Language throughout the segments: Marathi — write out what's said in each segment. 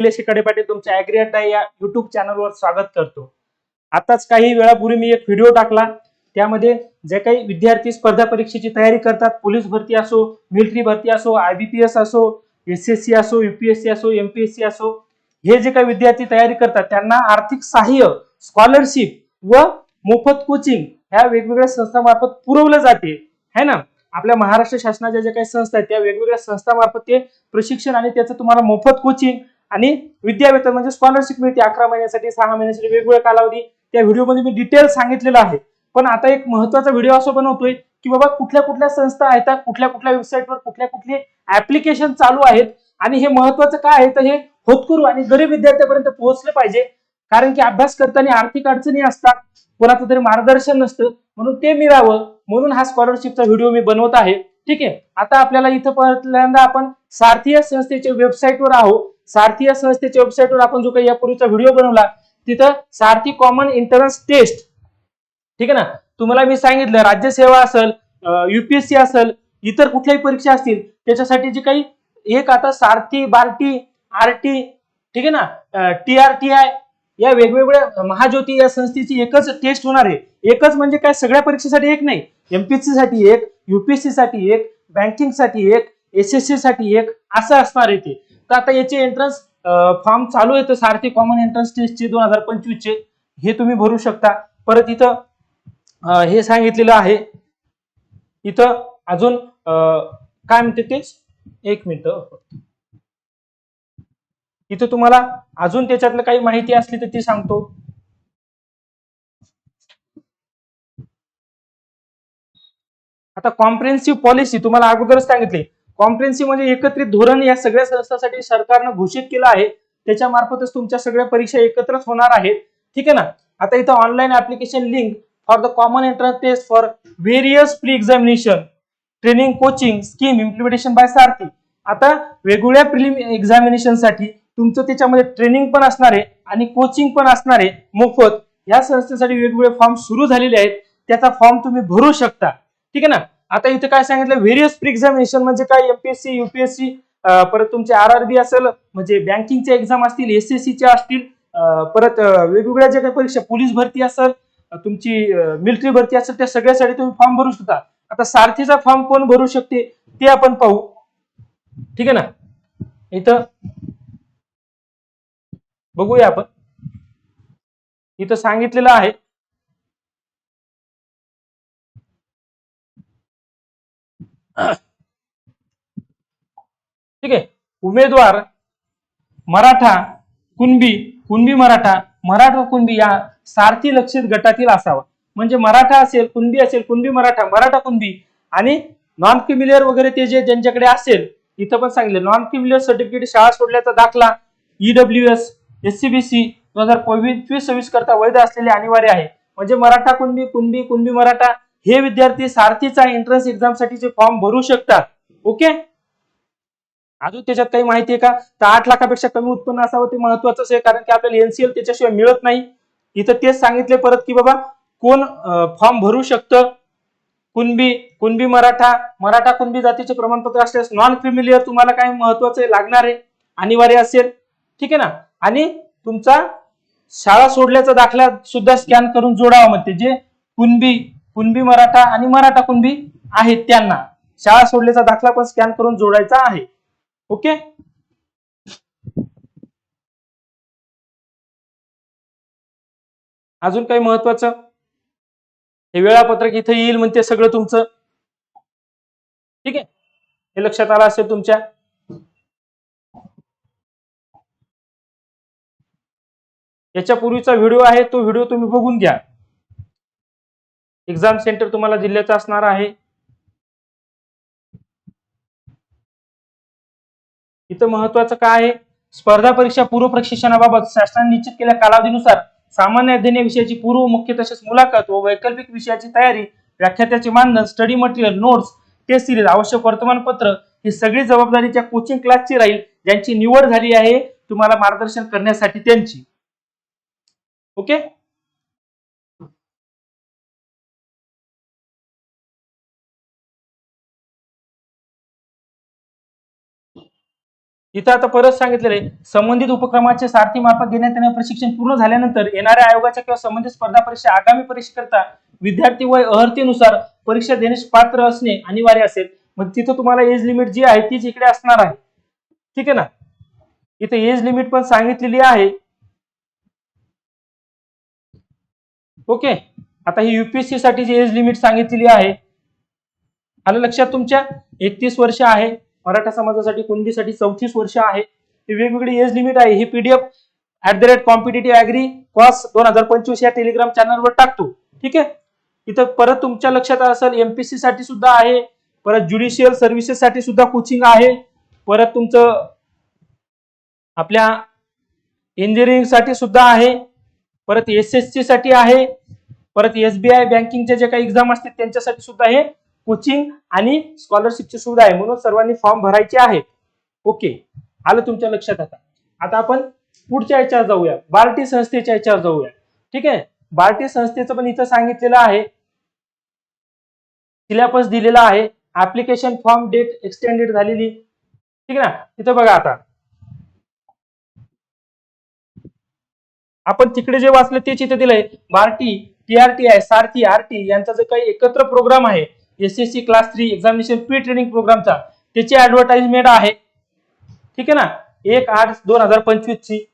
निलेशकडे पाटील तुमच्या या युट्यूब चॅनलवर स्वागत करतो. आताच काही वेळापूर्वी मी एक व्हिडिओ टाकला. त्यामध्ये जे काही विद्यार्थी स्पर्धा परीक्षेची तयारी करतात पोलीस भरती असो मिलिटरी भरती असो आयबीपीएस असो एस एस सी असो युपीएससी असो एमपीएससी असो हे जे काही विद्यार्थी तयारी करतात त्यांना आर्थिक सहाय्य स्कॉलरशिप व मोफत कोचिंग ह्या वेगवेगळ्या संस्थामार्फत पुरवलं जाते. है ना? आपल्या महाराष्ट्र शासनाच्या ज्या काही संस्था आहेत त्या वेगवेगळ्या संस्थामार्फत ते प्रशिक्षण आणि त्याचं तुम्हाला मोफत कोचिंग आणि विद्यावेतन म्हणजे स्कॉलरशिप मिळते अकरा महिन्यासाठी सहा महिन्यासाठी वेगवेगळ्या कालावधी. त्या व्हिडिओमध्ये मी डिटेल सांगितलेलं आहे. पण आता एक महत्त्वाचा व्हिडिओ असं बनवतोय की बाबा कुठल्या कुठल्या संस्था आहेत कुठल्या कुठल्या वेबसाईटवर कुठल्या कुठले ऍप्लिकेशन चालू आहेत आणि हे महत्वाचं काय आहे? तर हे होतकरू आणि गरीब विद्यार्थ्यापर्यंत पोहोचले पाहिजे. कारण की अभ्यास करताना आर्थिक अडचणी असतात कोणाचं तरी मार्गदर्शन नसतं म्हणून ते मिळावं म्हणून हा स्कॉलरशिपचा व्हिडिओ मी बनवत आहे. ठीक आहे? आता आपल्याला इथं पहिल्यांदा आपण सारथीय संस्थेच्या वेबसाईटवर आहोत. सारथी या संस्थेच्या वेबसाईटवर आपण जो काही यापूर्वीचा व्हिडिओ बनवला तिथं सारथी कॉमन एंट्रन्स टेस्ट ठीक आहे ना? तुम्हाला मी सांगितलं राज्यसेवा असेल युपीएससी असेल इतर कुठल्याही परीक्षा असतील त्याच्यासाठी जी काही एक आता सारथी बार्टी आरटी ठीक आहे ना? टी आर टी आय या वेगवेगळ्या महाज्योती या संस्थेची एकच टेस्ट होणार आहे. एकच म्हणजे काय? सगळ्या परीक्षेसाठी एक नाही. एमपीएससी साठी एक युपीएससी साठी एक बँकिंगसाठी एक एसएससी साठी एक असं असणार आहे ते. तर आता याचे एंट्रन्स फॉर्म चालू आहे तर सारथी कॉमन एंट्रन्स टेस्टचे दोन हजार पंचवीसचे हे तुम्ही भरू शकता. परत इथं हे सांगितलेलं आहे. इथं अजून काय म्हणते ते? एक मिनिट इथं तुम्हाला अजून त्याच्यातलं काही माहिती असली तर ती सांगतो. आता कॉम्प्रिहेन्सिव्ह पॉलिसी तुम्हाला अगोदरच सांगितली. कॉम्प्रेन्सिव्ह म्हणजे एकत्रित धोरण या सगळ्या संस्थांसाठी सरकारनं घोषित केलं आहे. त्याच्या मार्फतच तुमच्या सगळ्या परीक्षा एकत्रच होणार आहेत. ठीक आहे ना? आता इथं online application link for the common entrance test for various pre examination training coaching scheme implementation by Sarathi आता वेगवेगळ्या प्रिलिम एक्झामिनेशनसाठी तुमचं त्याच्यामध्ये ट्रेनिंग पण असणार आहे आणि कोचिंग पण असणार आहे. मोफत. या संस्थेसाठी वेगवेगळे फॉर्म सुरू झालेले आहेत. त्याचा फॉर्म तुम्ही भरू शकता. ठीक आहे ना? आता इथे काय सांगितलं? व्हेरियस प्री एक्झामिनेशन म्हणजे काय? एमपीएससी युपीएससी परत तुमचे आर आर बी असेल म्हणजे बँकिंगच्या एक्झाम असतील एस एस च्या असतील परत वेगवेगळ्या ज्या काही परीक्षा पोलीस भरती असेल तुमची मिलिटरी भरती असेल त्या सगळ्यासाठी तुम्ही फॉर्म भरू शकता. आता सारथीचा फॉर्म कोण भरू शकते ते आपण पाहू. ठीक आहे ना? इथं बघूया आपण. इथं सांगितलेलं आहे ठीक आहे. उमेदवार मराठा कुणबी कुणबी मराठा मराठा कुणबी या सारथी लक्षित गटातील असावा. म्हणजे मराठा असेल कुणबी असेल कुणबी मराठा मराठा कुणबी आणि नॉन क्रिमिलियर वगैरे ते जे ज्यांच्याकडे असेल इथं पण सांगितलं नॉन क्रिमिलियर सर्टिफिकेट शाळा सोडल्याचा दाखला ईडब्ल्यू एस एससीबीसी दोन हजार पंचवीस सव्वीस करता वैध असलेले अनिवार्य आहे. म्हणजे मराठा कुणबी कुणबी कुणबी मराठा हे विद्यार्थी सारथीचा एंट्रन्स एक्झाम साठीचे फॉर्म भरू शकतात. ओके अजून त्याच्यात काही माहिती आहे का? तर आठ लाखापेक्षा कमी उत्पन्न असावं ते महत्वाचंच आहे कारण की आपल्याला एनसीएल त्याच्याशिवाय मिळत नाही. इथं तेच सांगितले परत की बाबा कोण फॉर्म भरू शकतं? कुणबी कुणबी मराठा मराठा कुणबी जातीचे प्रमाणपत्र असल्यास नॉन क्रिमिलियर तुम्हाला काय महत्वाचं लागणार आहे. अनिवार्य असेल. ठीक आहे ना? आणि तुमचा शाळा सोडल्याचा दाखला सुद्धा स्कॅन करून जोडावा म्हणते जे कुणबी कुणबी मराठा आणि मराठा कुणबी आहेत त्यांना. शाळा सोडल्याचा दाखला पण स्कॅन करून जोडायचा आहे. ओके? अजून काही महत्वाचं? हे वेळापत्रक इथे येईल म्हणते सगळं तुमचं. ठीक आहे? हे लक्षात आलं असेल तुमच्या? याच्या पूर्वीचा व्हिडिओ आहे तो व्हिडिओ तुम्ही बघून घ्या. एक्झाम सेंटर तुम्हाला जिल्ह्याचं असणार आहे. इथं महत्वाचं काय आहे? स्पर्धा परीक्षा पूर्व प्रशिक्षणाबाबत शासनाने निश्चित केलेल्या कालावधीनुसार सामान्य अध्ययन विषयाची पूर्व मुख्य तसेच मुलाखत व वैकल्पिक विषयाची तयारी व्याख्यात्याचे मानधन study material notes test series आवश्यक वर्तमानपत्र ही सगळी जबाबदारीच्या कोचिंग क्लासची राहील. ज्यांची निवड झाली आहे तुम्हाला मार्गदर्शन करण्यासाठी त्यांची. ओके इथं आता परत सांगितलेलं आहे संबंधित उपक्रमाचे सारथी मार्फत घेण्यात येणारे प्रशिक्षण पूर्ण झाल्यानंतर येणाऱ्या आयोगाच्या किंवा संबंधित स्पर्धा परीक्षा आगामी परीक्षेकरता विद्यार्थी वय अहर्तीनुसार परीक्षा देण्यास पात्र असणे अनिवार्य असेल. मग तिथं तुम्हाला एज लिमिट जी आहे तीच इकडे असणार आहे. ठीक आहे ना? इथे एज लिमिट पण सांगितलेली आहे. ओके? आता ही युपीएससी साठीची एज लिमिट सांगितलेली आहे. आलं लक्षात तुमच्या? एकतीस वर्ष आहे. मराठा समाजासाठी कुणबीसाठी चौतीस वर्ष आहे. ही वेगवेगळी एज लिमिट आहे. ही PDF at the rate competitive agri cos दोन हजार पंचवीस या टेलिग्राम चॅनलवर टाकतो. ठीक आहे? इथं परत तुमच्या लक्षात असेल एमपीसी साठी सुद्धा आहे. परत ज्युडिशियल सर्व्हिसेस साठी सुद्धा कोचिंग आहे. परत तुमचं आपल्या इंजिनिअरिंगसाठी सुद्धा आहे. परत एस एस सी साठी आहे. परत एसबीआय बँकिंगच्या जे काही एक्झाम असतात त्यांच्यासाठी सुद्धा हे कोचिंग आणि स्कॉलरशिपची सुविधा आहे म्हणून सर्वांनी फॉर्म भरायचे आहे. ओके आलं तुमच्या लक्षात आता. आता आपण पुढच्या याच्यावर जाऊया. बार्टी संस्थेच्या याच्यावर जाऊया. ठीक आहे? बार्टी संस्थेचं पण इथं सांगितलेलं आहे. सिलेबस दिलेला आहे. ऍप्लिकेशन फॉर्म डेट एक्सटेंडेड झालेली. ठीक आहे ना? तिथं बघा आता. आपण तिकडे जे वाचलं तेच इथे दिलंय. बार्टी टीआरटी आहे सारथी आरटी यांचा जो काही एकत्र प्रोग्राम आहे SSC class three examination pre training प्रोग्रामचा त्याची ऍडव्हर्टाइजमेंट आहे. ठीक आहे ना? एक आठ दोन हजार पंचवीस ची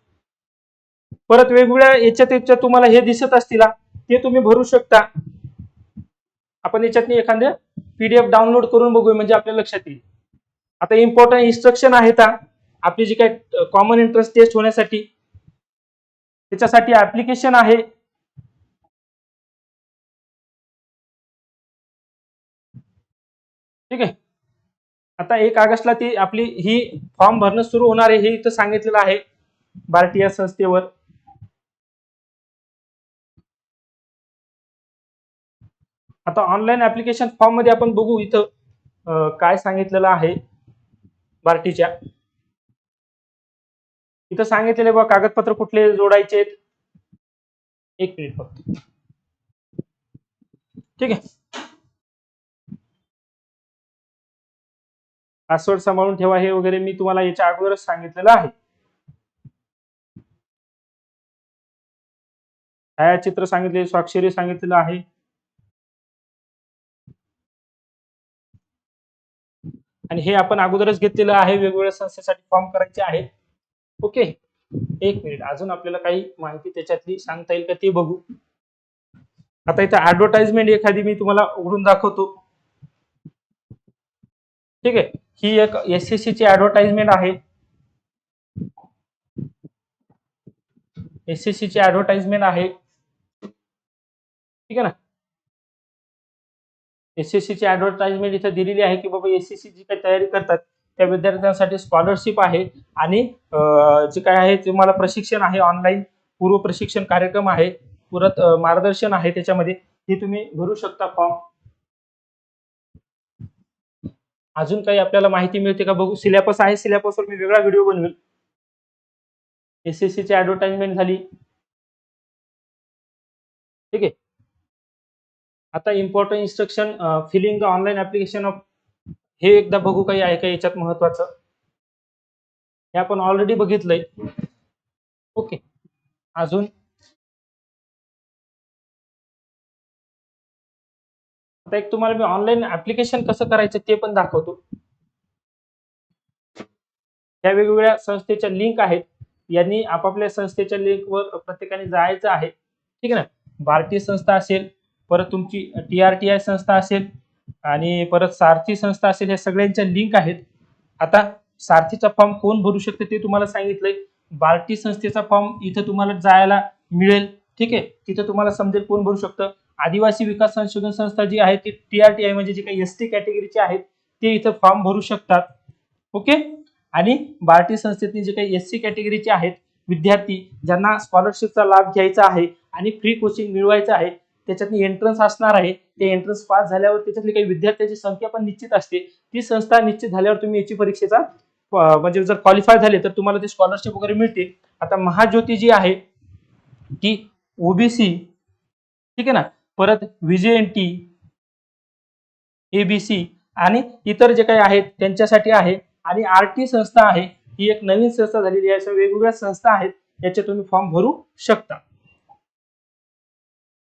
परत वेगवेगळ्या याच्यात याच्यात तुम्हाला हे दिसत असतील ते तुम्ही भरू शकता. आपण याच्यात एखाद्या पीडीएफ डाउनलोड करून बघूया म्हणजे आपल्या लक्षात येईल. आता इम्पॉर्टंट इन्स्ट्रक्शन आहेत का आपली जी काही कॉमन इंटरेस्ट टेस्ट होण्यासाठी. त्याच्यासाठी ऍप्लिकेशन आहे. ठीक आहे? आता एक ऑगस्टला ती आपली ही फॉर्म भरणं सुरू होणार आहे हे इथं सांगितलेलं आहे. भारतीय या संस्थेवर. आता ऑनलाईन ऍप्लिकेशन फॉर्ममध्ये आपण बघू इथं काय सांगितलेलं आहे बार्टीच्या इथं सांगितलेले बघा कागदपत्र कुठले जोडायचे एक मिनिट फक्त ठीक आहे? पासवर्ड सांभाळून ठेवा हे वगैरे मी तुम्हाला याच्या अगोदरच सांगितलेलं आहे. छायाचित्र सांगितले स्वाक्षरी सांगितलेलं आहे. आणि हे आपण अगोदरच घेतलेलं आहे वेगवेगळ्या संस्थेसाठी फॉर्म करायचे आहे ओके एक मिनिट अजून आपल्याला काही माहिती त्याच्यातली सांगता येईल का ते बघू. आता इथं ऍडव्हर्टाइजमेंट एखादी मी तुम्हाला उघडून दाखवतो. ठीक आहे? ही एक एस एस ची ऍडव्हर्टाइजमेंट आहे. एस एस ची ऍडव्हर्टाइजमेंट आहे. ठीक आहे ना? एस एस ची ऍडव्हर्टाइजमेंट इथे दिलेली आहे की बाबा एस एस ची जी काही तयारी करतात त्या विद्यार्थ्यांसाठी स्कॉलरशिप आहे आणि जे काय आहे तुम्हाला प्रशिक्षण आहे ऑनलाईन पूर्व प्रशिक्षण कार्यक्रम आहे पुरत मार्गदर्शन आहे त्याच्यामध्ये. हे तुम्ही भरू शकता फॉर्म अजून काही आपल्याला माहिती मिळते का? बघू. सिलेबस आहे. सिलेबसवर मी वेगळा व्हिडिओ बनवेल. एस एस ची ऍडव्हर्टाइजमेंट झाली. ठीक आहे. आता important instruction filling the online application of हे एकदा बघू काही आहे का याच्यात महत्वाचं? हे आपण ऑलरेडी बघितलंय. ओके अजून आता एक तुम्हाला मी ऑनलाईन ऍप्लिकेशन कसं करायचं ते पण दाखवतो. या वेगवेगळ्या संस्थेच्या लिंक आहेत. यांनी आपापल्या संस्थेच्या लिंकवर प्रत्येकाने जायचं आहे. ठीक आहे ना? भारतीय संस्था असेल परत तुमची टी आर टी आय संस्था असेल आणि परत सारथी संस्था असेल या सगळ्यांच्या लिंक आहेत. आता सारथीचा फॉर्म कोण भरू शकते ते तुम्हाला सांगितलंय. बार्टी संस्थेचा फॉर्म इथं तुम्हाला जायला मिळेल. ठीक आहे? तिथं तुम्हाला समजेल कोण भरू शकतं. आदिवासी विकास संशोधन संस्था जी आहे ती टी आर टी आय म्हणजे जे काही एस टी कॅटेगरीचे आहेत ते इथं फॉर्म भरू शकतात. ओके आणि बार्टी संस्थेतनी जे काही एस सी कॅटेगरीचे आहेत विद्यार्थी ज्यांना स्कॉलरशिपचा लाभ घ्यायचा आहे आणि फ्री कोचिंग मिळवायचं आहे त्याच्यातनी एंट्रन्स असणार आहे. ते एंट्रन्स पास झाल्यावर त्याच्यातली काही विद्यार्थ्यांची संख्या पण निश्चित असते. ती संस्था निश्चित झाल्यावर तुम्ही याची परीक्षेचा म्हणजे जर क्वालिफाय झाले तर तुम्हाला ते स्कॉलरशिप वगैरे मिळते आता महाज्योती जी आहे ती ओबीसी ठीक आहे ना? परत व्हीजेएनटी एबीसी आणि इतर जे काही आहेत त्यांच्यासाठी आहे. आणि आर टी संस्था आहे. ही एक नवीन संस्था झालेली आहे. अशा वेगवेगळ्या संस्था आहेत याचे तुम्ही फॉर्म भरू शकता.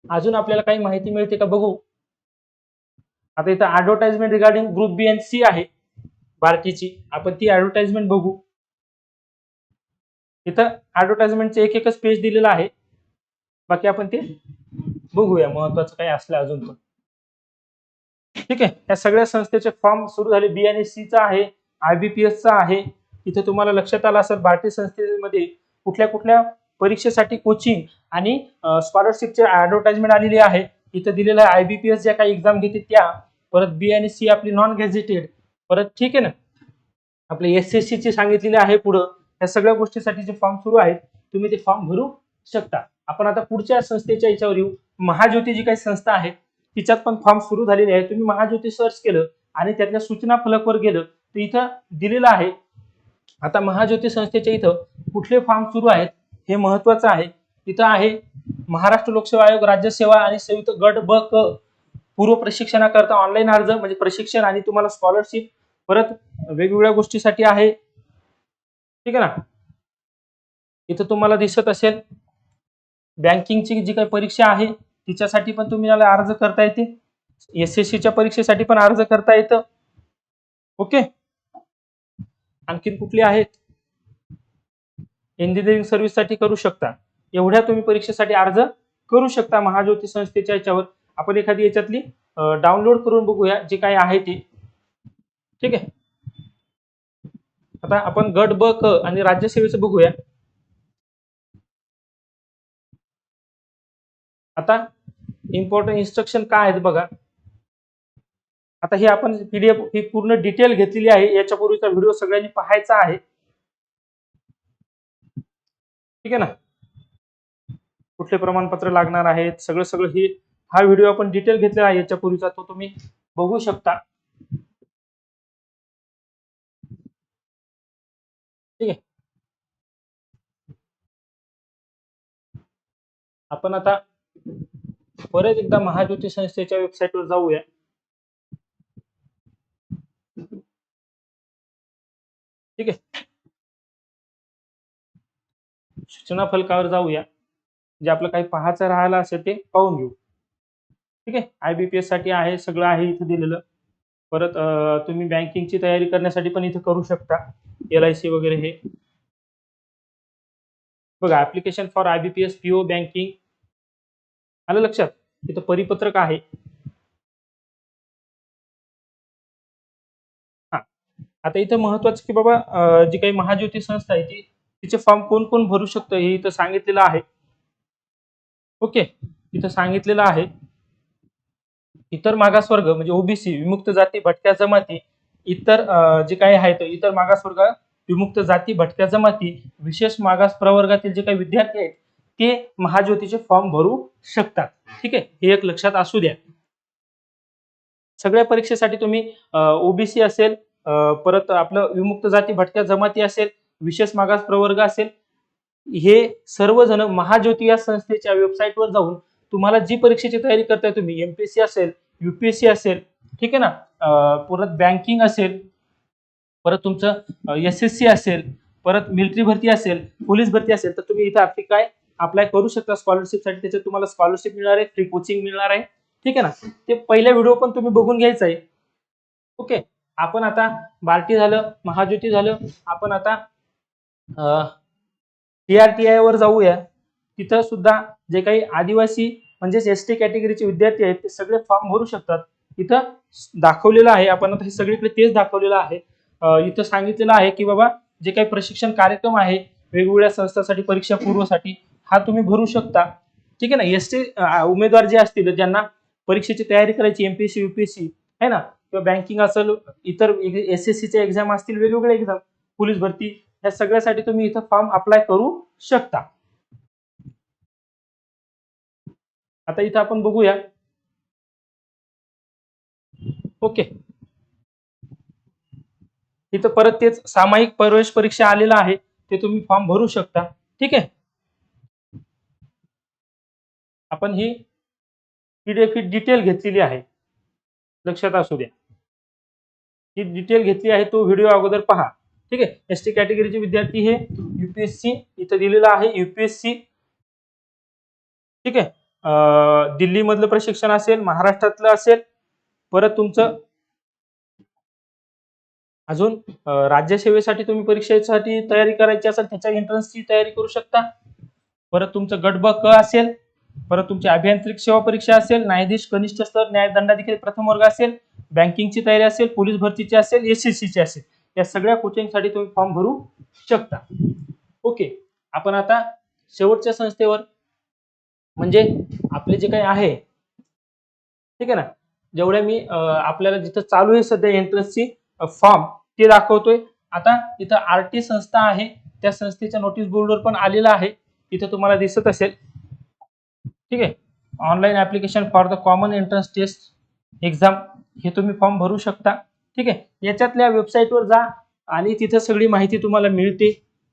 अजून आपल्याला काही माहिती मिळते का? बघू. आता इथं advertisement regarding group B and C आहे. भारतीची. आपण ती ऍडव्हर्टाइजमेंट बघू. इथं ऍडव्हर्टाइजमेंटचे एक एकच पेज दिलेलं आहे. बाकी आपण ते बघूया महत्वाचं काही असलं अजून पण. ठीक आहे या सगळ्या संस्थेचे फॉर्म सुरू झाले. बी आणि सी चा आहे आयबीपीएसचा आहे. इथे तुम्हाला लक्षात आलं असेल भारतीय संस्थेमध्ये कुठल्या कुठल्या परीक्षेसाठी कोचिंग आणि स्कॉलरशिपचे ऍडव्हर्टाइजमेंट आलेली आहे. इथं दिलेलं आहे आयबीपीएस ज्या काही एक्झाम घेते त्या. परत बी आणि सी आपली नॉन गॅझेटेड परत ठीक आहे ना? आपले एस एस ची सांगितलेले आहे पुढं. या सगळ्या गोष्टीसाठी जे फॉर्म सुरू आहेत तुम्ही ते फॉर्म भरू शकता. आपण आता पुढच्या संस्थेच्या याच्यावर येऊ. महाज्योती जी काही संस्था आहे तिच्यात पण फॉर्म सुरू झालेले आहे तुम्ही महाज्योती सर्च केलं आणि त्यातल्या सूचना फलकवर गेलं तर इथं दिलेलं आहे. आता महाज्योती संस्थेच्या इथं कुठले फॉर्म सुरू आहेत हे महत्वाचं आहे. इथं आहे महाराष्ट्र लोकसेवा आयोग राज्यसेवा आणि संयुक्त गट ब क. पूर्व प्रशिक्षणाकरता ऑनलाईन अर्ज म्हणजे प्रशिक्षण आणि तुम्हाला स्कॉलरशिप परत वेगवेगळ्या गोष्टीसाठी आहे. ठीक आहे ना? इथं तुम्हाला दिसत असेल बँकिंगची जी काही परीक्षा आहे तिच्यासाठी पण तुम्ही मला अर्ज करता येते. एस एस सीच्या परीक्षेसाठी पण अर्ज करता येतं. ओके? आणखीन कुठली आहेत? इंजिनिअरिंग सर्व्हिससाठी करू शकता. एवढ्या तुम्ही परीक्षेसाठी अर्ज करू शकता महाज्योती संस्थेच्या याच्यावर. आपण एखादी याच्यातली डाउनलोड करून बघूया जे काही आहे ते. ठीक आहे? आता आपण गट ब क आणि राज्यसेवेचं बघूया. आता इम्पॉर्टंट इन्स्ट्रक्शन काय आहेत बघा. आता हे आपण पीडीएफ ही पूर्ण डिटेल घेतलेली आहे. याच्यापूर्वीचा व्हिडिओ सगळ्यांनी पाहायचा आहे. ठीक आहे ना? कुठले प्रमाणपत्र लागणार आहेत? सगळं सगळं ही हा व्हिडिओ आपण डिटेल घेतलेला आहे. याच्यापूर्वीचा तो तुम्ही बघू शकता. ठीक आहे? आपण आता परत एकदा महाज्योती संस्थेच्या वेबसाईटवर जाऊया. ठीक आहे. सूचना फलकावर जाऊया. जे आपलं काही पाहायचं राहिलं असेल ते पाहून घेऊ. ठीक आहे? आयबीपीएससाठी आहे सगळं आहे इथं दिलेलं. परत तुम्ही बँकिंगची तयारी करण्यासाठी पण इथं करू शकता. एल आय सी वगैरे हे. बघा application for IBPS PO banking आलं लक्षात? इथं परिपत्रक आहे. हा. आता इथं महत्वाचं की बाबा जी काही महाज्योती संस्था आहे ती तिचे फॉर्म कोण कोण भरू शकतं हे इथं सांगितलेलं आहे. ओके. इथं सांगितलेलं आहे. इतर मागासवर्ग म्हणजे ओबीसी विमुक्त जाती भटक्या जमाती इतर जे काही आहेत इतर मागासवर्ग विमुक्त जाती भटक्या जमाती विशेष मागास प्रवर्गातील जे काही विद्यार्थी आहेत ते महाज्योतीचे फॉर्म भरू शकतात. ठीक आहे? हे एक लक्षात असू द्या. सगळ्या परीक्षेसाठी तुम्ही ओबीसी असेल परत आपलं विमुक्त जाती भटक्या जमाती असेल विशेष मागास प्रवर्ग असेल हे सर्वजण महाज्योती या संस्थेच्या वेबसाईटवर जाऊन तुम्हाला जी परीक्षेची तयारी करताय तुम्ही एमपीएससी असेल युपीएससी असेल ठीक आहे ना? परत बँकिंग असेल परत तुमचं एस एस सी असेल परत मिलिटरी भरती असेल पोलीस भरती असेल तर तुम्ही इथं आपली काय अप्लाय करू शकता स्कॉलरशिपसाठी त्याच्यात तुम्हाला स्कॉलरशिप मिळणार आहे फ्री कोचिंग मिळणार आहे. ठीक आहे ना? ते पहिला व्हिडिओ पण तुम्ही बघून घ्यायचा आहे. ओके आपण आता बार्टी झालं महाज्योती झालं. आपण आता टी आर टी आय वर जाऊया. तिथं सुद्धा जे काही आदिवासी म्हणजेच एस टी कॅटेगरीचे विद्यार्थी आहेत ते सगळे फॉर्म भरू शकतात. इथं दाखवलेलं आहे. आपण आता हे सगळीकडे तेच दाखवलेलं आहे. इथं सांगितलेलं आहे की बाबा जे काही प्रशिक्षण कार्यक्रम आहे वेगवेगळ्या संस्थांसाठी परीक्षा पूर्वसाठी हा तुम्ही भरू शकता. ठीक आहे ना? एस टी उमेदवार जे असतील ज्यांना परीक्षेची तयारी करायची एमपीएससी युपीएससी आहे ना? किंवा बँकिंग असेल इतर एस एस सीच्या एक्झाम असतील वेगवेगळे एक्झाम पोलीस भरती या सगळ्यासाठी तुम्ही इथं फॉर्म अप्लाय करू शकता. आता इथं आपण बघूया. ओके. इथं परत तेच सामायिक प्रवेश परीक्षा आलेला आहे ते तुम्ही फॉर्म भरू शकता. ठीक आहे? आपण ही पीडीएफ ही डिटेल घेतलेली आहे. लक्षात असू द्या. ही डिटेल घेतली आहे तो व्हिडिओ अगोदर पहा. ठीक आहे? एस टी कॅटेगरीचे विद्यार्थी हे युपीएससी इथं दिलेलं आहे युपीएससी ठीक आहे? दिल्लीमधलं प्रशिक्षण असेल महाराष्ट्रातलं असेल परत तुमचं अजून राज्यसेवेसाठी तुम्ही परीक्षेसाठी तयारी करायची असेल त्याच्या एंट्रन्सची तयारी करू शकता. परत तुमचं गट ब क असेल परत तुमची अभियांत्रिक सेवा परीक्षा असेल न्यायाधीश कनिष्ठ स्तर न्यायदंडाधिकारी प्रथम वर्ग असेल बँकिंगची तयारी असेल पोलीस भरतीची असेल एस एस ची असेल या सगळ्या कोचिंगसाठी तुम्ही फॉर्म भरू शकता. ओके आपण आता शेवटच्या संस्थेवर म्हणजे आपले जे काही आहे ठीक आहे ना? जेवढ्या मी आपल्याला जिथं चालू आहे सध्या एंट्रन्सची फॉर्म ते दाखवतोय. आता इथं आर टी संस्था आहे त्या संस्थेच्या नोटीस बोर्डवर पण आलेला आहे इथं तुम्हाला दिसत असेल. ठीक आहे? Online application for the common entrance test exam हे तुम्ही फॉर्म भरू शकता. ठीक आहे? याच्यातल्या वेबसाईटवर जा आणि तिथं सगळी माहिती तुम्हाला मिळते.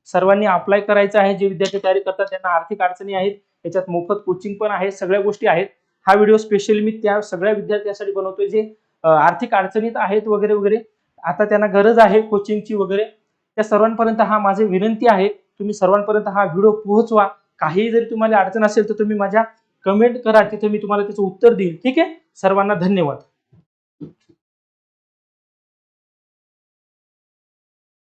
सर्वांनी अप्लाय करायचं आहे. जे विद्यार्थी तयारी करतात त्यांना आर्थिक अडचणी आहेत. याच्यात मोफत कोचिंग पण आहे. सगळ्या गोष्टी आहेत. हा व्हिडिओ स्पेशली मी त्या सगळ्या विद्यार्थ्यांसाठी बनवतोय. जे आर्थिक अडचणीत आहेत वगैरे वगैरे आता त्यांना गरज आहे कोचिंगची वगैरे. त्या सर्वांपर्यंत हा माझी विनंती आहे. तुम्ही सर्वांपर्यंत हा व्हिडिओ पोहोचवा. काही जरी तुम्हाला अडचण असेल तर तुम्ही माझ्या कमेंट करा तिथे मी तुम्हाला त्याचं उत्तर देईल ठीक आहे? सर्वांना धन्यवाद.